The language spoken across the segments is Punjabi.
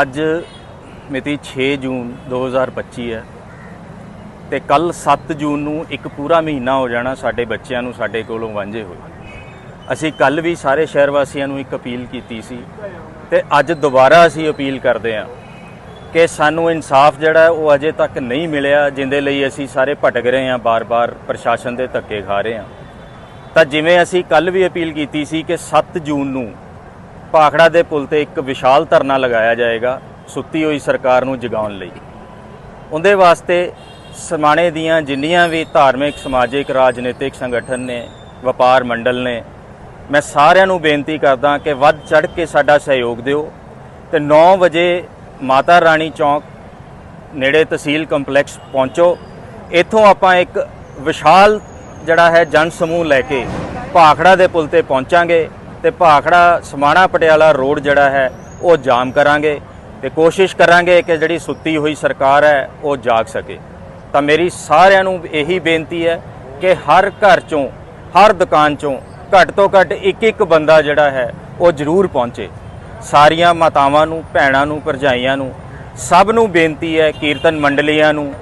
ਅੱਜ ਮਿਤੀ 6 ਜੂਨ 2025 ਹੈ ਤੇ ਕੱਲ 7 ਜੂਨ ਨੂੰ ਇੱਕ ਪੂਰਾ ਮਹੀਨਾ ਹੋ ਜਾਣਾ ਸਾਡੇ ਬੱਚਿਆਂ ਨੂੰ ਸਾਡੇ ਕੋਲੋਂ ਵਾਂਝੇ ਹੋਏ। ਅਸੀਂ ਕੱਲ ਵੀ ਸਾਰੇ ਸ਼ਹਿਰ ਵਾਸੀਆਂ ਨੂੰ ਇੱਕ ਅਪੀਲ ਕੀਤੀ ਸੀ ਤੇ ਅੱਜ ਦੁਬਾਰਾ ਅਸੀਂ ਅਪੀਲ ਕਰਦੇ ਹਾਂ ਕਿ ਸਾਨੂੰ ਇਨਸਾਫ ਜਿਹੜਾ ਉਹ ਅਜੇ ਤੱਕ ਨਹੀਂ ਮਿਲਿਆ, ਜਿੰਦੇ ਲਈ ਅਸੀਂ ਸਾਰੇ ਭਟਕ ਰਹੇ ਹਾਂ, ਬਾਰ-ਬਾਰ ਪ੍ਰਸ਼ਾਸਨ ਦੇ ਧੱਕੇ ਖਾ ਰਹੇ ਹਾਂ। ਤਾਂ ਜਿਵੇਂ ਅਸੀਂ ਕੱਲ ਵੀ ਅਪੀਲ ਕੀਤੀ ਸੀ ਕਿ 7 ਜੂਨ ਨੂੰ ਭਾਖੜਾ ਦੇ ਪੁਲ ਤੇ ਇੱਕ ਵਿਸ਼ਾਲ ਧਰਨਾ ਲਗਾਇਆ ਜਾਏਗਾ ਸੁੱਤੀ ਹੋਈ ਸਰਕਾਰ ਨੂੰ ਜਗਾਉਣ ਲਈ। ਉਹਦੇ ਵਾਸਤੇ ਸਮਾਣੇ ਦੀਆਂ ਜਿੰਨੀਆਂ ਵੀ ਧਾਰਮਿਕ, ਸਮਾਜਿਕ, ਰਾਜਨੀਤਿਕ ਸੰਗਠਨ ਨੇ, ਵਪਾਰ ਮੰਡਲ ਨੇ, ਮੈਂ ਸਾਰਿਆਂ ਨੂੰ ਬੇਨਤੀ ਕਰਦਾ ਕਿ ਵੱਧ ਚੜ ਕੇ ਸਾਡਾ ਸਹਿਯੋਗ ਦਿਓ ਤੇ 9 ਵਜੇ ਮਾਤਾ ਰਾਣੀ ਚੌਂਕ ਨੇੜੇ ਤਹਿਸੀਲ ਕੰਪਲੈਕਸ ਪਹੁੰਚੋ। ਇੱਥੋਂ ਆਪਾਂ ਇੱਕ ਵਿਸ਼ਾਲ ਜਿਹੜਾ ਹੈ ਜਨ ਸਮੂਹ ਲੈ ਕੇ ਭਾਖੜਾ ਦੇ ਪੁਲ ਤੇ ਪਹੁੰਚਾਂਗੇ। ਤੇ ਭਾਖੜਾ ਸਮਾਣਾ ਪਟਿਆਲਾ ਰੋਡ ਜਿਹੜਾ ਹੈ, ਉਹ ਜਾਮ ਕਰਾਂਗੇ ਤੇ ਕੋਸ਼ਿਸ਼ ਕਰਾਂਗੇ ਕਿ ਜਿਹੜੀ ਸੁੱਤੀ ਹੋਈ ਸਰਕਾਰ ਹੈ, ਉਹ ਜਾਗ ਸਕੇ। ਤਾਂ ਮੇਰੀ ਸਾਰਿਆਂ ਨੂੰ ਇਹੀ ਬੇਨਤੀ ਹੈ ਕਿ ਹਰ ਘਰ ਚੋਂ, ਹਰ ਦੁਕਾਨ ਚੋਂ ਘੱਟ ਤੋਂ ਘੱਟ ਇੱਕ ਇੱਕ ਬੰਦਾ ਜਿਹੜਾ ਹੈ, ਉਹ ਜ਼ਰੂਰ ਪਹੁੰਚੇ। ਸਾਰੀਆਂ ਮਾਤਾਵਾਂ ਨੂੰ, ਭੈਣਾਂ ਨੂੰ, ਭਰਜਾਈਆਂ ਨੂੰ ਸਭ ਨੂੰ ਬੇਨਤੀ ਹੈ ਕੀਰਤਨ ਮੰਡਲੀਆਂ ਨੂੰ,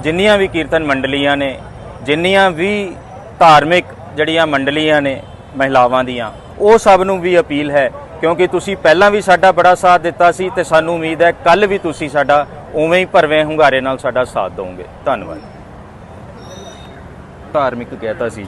ਜਿੰਨੀਆਂ ਵੀ ਕੀਰਤਨ ਮੰਡਲੀਆਂ ਨੇ, ਜਿੰਨੀਆਂ ਵੀ ਧਾਰਮਿਕ ਜਿਹੜੀਆਂ ਮੰਡਲੀਆਂ ਨੇ ਮਹਿਲਾਵਾਂ ਦੀਆਂ ਉਹ ਸਭ ਨੂੰ ਵੀ ਅਪੀਲ ਹੈ, ਕਿਉਂਕਿ ਤੁਸੀਂ ਪਹਿਲਾਂ ਵੀ ਸਾਡਾ ਬੜਾ ਸਾਥ ਦਿੱਤਾ ਸੀ ਤੇ ਸਾਨੂੰ ਉਮੀਦ ਹੈ ਕੱਲ ਵੀ ਤੁਸੀਂ ਸਾਡਾ ਉਵੇਂ ਹੀ ਭਰਵੇਂ ਹੁੰਗਾਰੇ ਨਾਲ ਸਾਡਾ ਸਾਥ ਦਿਓਗੇ ਧੰਨਵਾਦ। ਧਾਰਮਿਕ ਕਹਿਤਾ ਸੀ